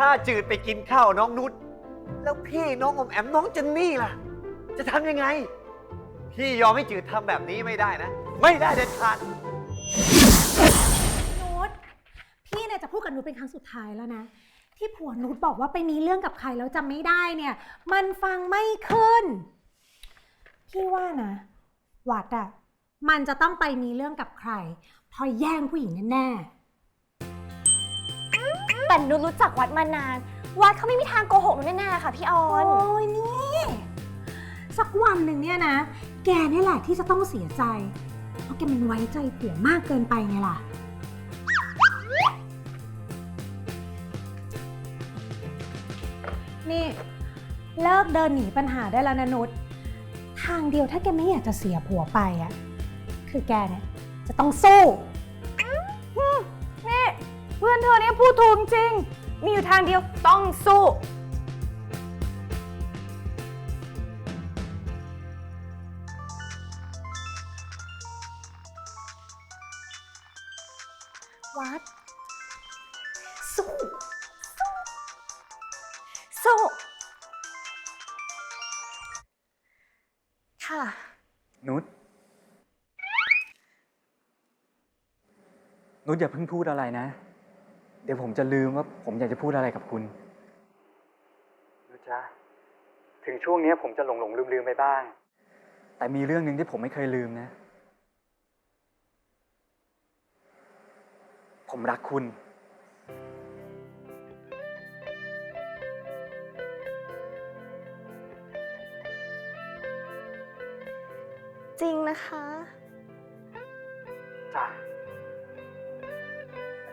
ถ้าจืดไปกินข้าวน้องนุชแล้วพี่น้องอมแอมน้องเจนนี่ล่ะ จะทำยังไง พี่ยอมให้จืดทำแบบนี้ไม่ได้นะ ไม่ได้เด็ดขาด นุชพี่เนี่ยจะพูดกับนุชเป็นครั้งสุดท้ายแล้วนะ ที่ผัวนุชบอกว่าไปมีเรื่องกับใครแล้วจำไม่ได้เนี่ย มันฟังไม่ขึ้น พี่ว่านะวัดอะมันจะต้องไปมีเรื่องกับใครเพราะแย่งผู้หญิงแน่ แต่นุชรู้จักวัดมานาน วัดเขาไม่มีทางโกหกหนูแน่ๆค่ะพี่ออๆโอ้น ยนี่ สักวันหนึ่งเนี่ยนะ แกนี่แหละที่จะต้องเสียใจ เพราะแกมันไว้ใจผัวมากเกินไปไงล่ะ นี่ เลิกเดินหนีปัญหาได้แล้วนะนุชทางเดียวถ้าแกไม่อยากจะเสียผัวไปอะคือแกเนี่ยจะต้องสู้ เพื่อนเธอเนี่ยพูดถูกจริง มีอยู่ทางเดียวต้องสู้ วัด สู้ สู้ สู้ ค่ะ นุช นุชอย่าเพิ่งพูดอะไรนะ เดี๋ยวผมจะลืมว่าผมอยากจะพูดอะไรกับคุณนุชจ๊ะถึงช่วงเนี้ยผมจะหลงหลงลืมลืมๆไปบ้าง แต่มีเรื่องหนึ่งที่ผมไม่เคยลืมนะ ผมรักคุณจริงนะคะจ้ะ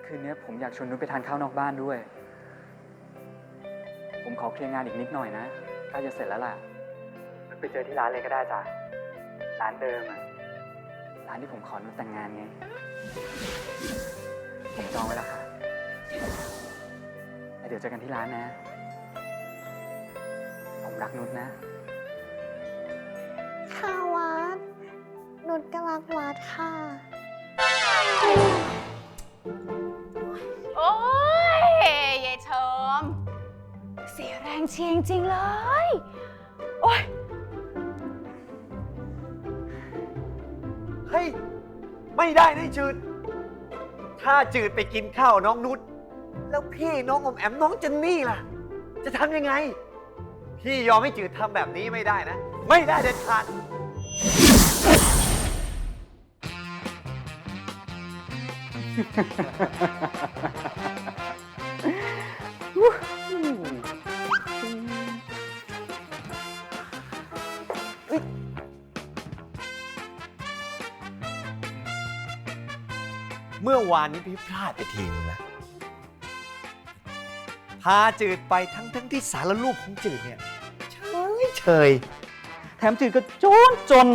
คืนนี้ผมอยากชวนนุชไปทานข้าวนอกบ้านด้วย ผมขอเคลียร์งานอีกนิดหน่อยนะใกล้จะเสร็จแล้วล่ะนุชไปเจอที่ร้านเลยก็ได้จ้ะ ร้านเดิมอะร้านที่ผมขอนุชแต่งงานไง ผมจองไว้แล้วค่ะแล้วเดี๋ยวเจอกันที่ร้านนะ ผมรักนุชนะ ค่ะวัดนุชก็รักวัดค่ะ เชียร์จริงๆเลย โอ้ยเฮ้ย ไม่ได้นะจืด ถ้าจืดไปกินข้าวน้องนุชแล้วพี่น้องอมแอมน้องเจนนี่ล่ะ จะทำยังไง พี่ยอมให้จืดทำแบบนี้ไม่ได้นะ ไม่ได้เด็ดขาด เมื่อวานนี้พี่พลาดไปทีนึงนะพาจืดไปทั้งทั้งที่สารรูปของจืดเนี่ยเฉยเฉยแถมจืดก็จนจน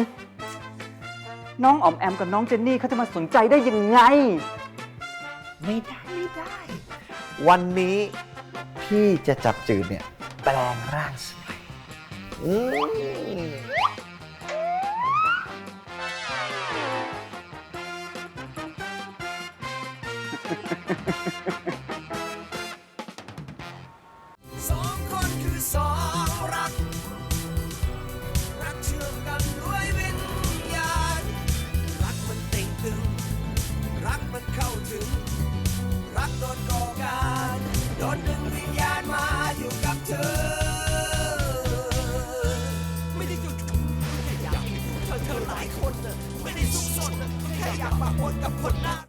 น้องออมแอมกับน้องเจนนี่เขาจะมาสนใจได้ยังไง ไม่ได้ไม่ได้ วันนี้พี่จะจับจืดเนี่ยแปลงร่างสมัยอืม สองคนคือสองรัก รักเชื่อมกันด้วยวิญญาณ รักมันเต่งตึง รักมันเข้าถึง รักโดนก่อการโดนดึงวิญญาณมาอยู่กับเธอ ไม่ได้จู่ๆแค่อยากมีเธอเธอหลายคนน่ะไม่ได้ซุกซนน่ะแค่อยากปะปนกับคนหน้า